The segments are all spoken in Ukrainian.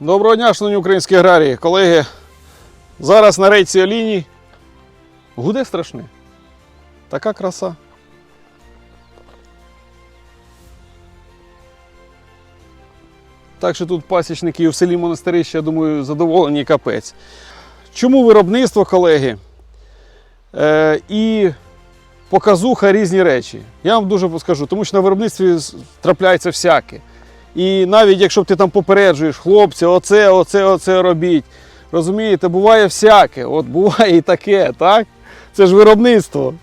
Доброго дня, шановні українські аграрії. Колеги, зараз на рейці олійній гуде страшне. Така краса. Так що тут пасічники в селі Монастирище, я думаю, задоволені капець. Чому виробництво, колеги? Е, і показуха різні речі. Я вам дуже скажу, тому що на виробництві трапляється всяке. І навіть якщо ти там попереджуєш, хлопці, оце, оце, оце робіть. Розумієте, буває всяке. От буває і таке, так? Це ж виробництво.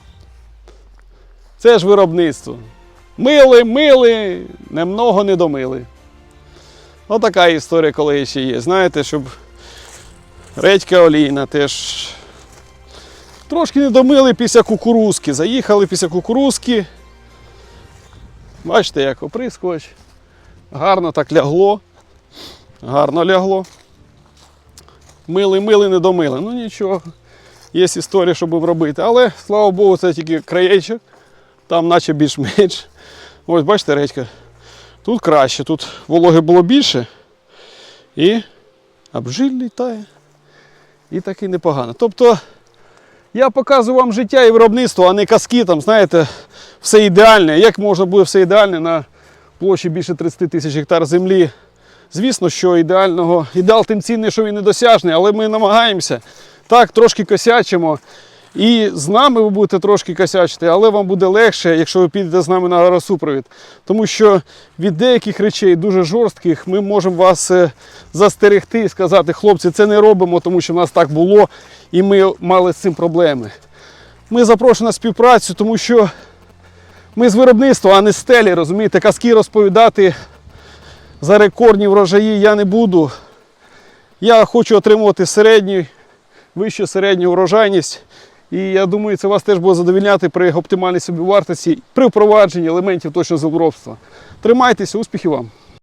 Це ж виробництво. Мили, мили, немного не домили. Отака історія, коли ще є. Знаєте, щоб редька олійна теж трошки не домили після кукурузки. Заїхали після кукурузки. Бачите, як оприскувач. Гарно так лягло. Гарно лягло. Мили, мили, не домили. Ну нічого. Є історія, що будемо робити. Але, слава Богу, це тільки краєчок. Там наче більш-менш. Ось бачите, редька. Тут краще, тут вологи було більше. І обжиль літає. І таки непогано. Тобто я показую вам життя і виробництво, а не казки, там, знаєте, все ідеальне. Як можна буде все ідеальне на площі більше 30 тисяч гектар землі? Звісно, що ідеального, ідеал тим цінний, що він недосяжний, але ми намагаємося. Так, трошки косячимо. І з нами ви будете трошки косячити, але вам буде легше, якщо ви підете з нами на агросупровід. Тому що від деяких речей дуже жорстких ми можемо вас е, застерегти і сказати, хлопці, це не робимо, тому що в нас так було, і ми мали з цим проблеми. Ми запрошуємо на співпрацю, тому що ми з виробництва, а не з стелі, розумієте, казки розповідати за рекордні врожаї я не буду. Я хочу отримувати середню, вищу середню урожайність. І я думаю, це вас теж буде задовільняти при оптимальній собівартості, при впровадженні елементів точного землеробства. Тримайтеся, успіхів вам!